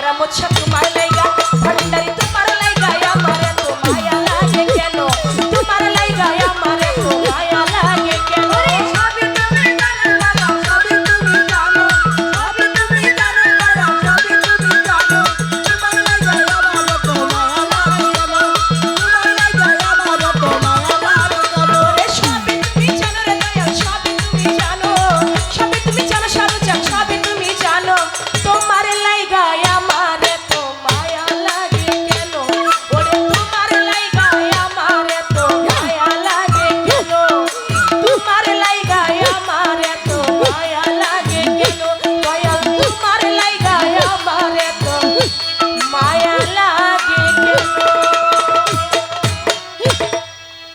কেরামত সাথে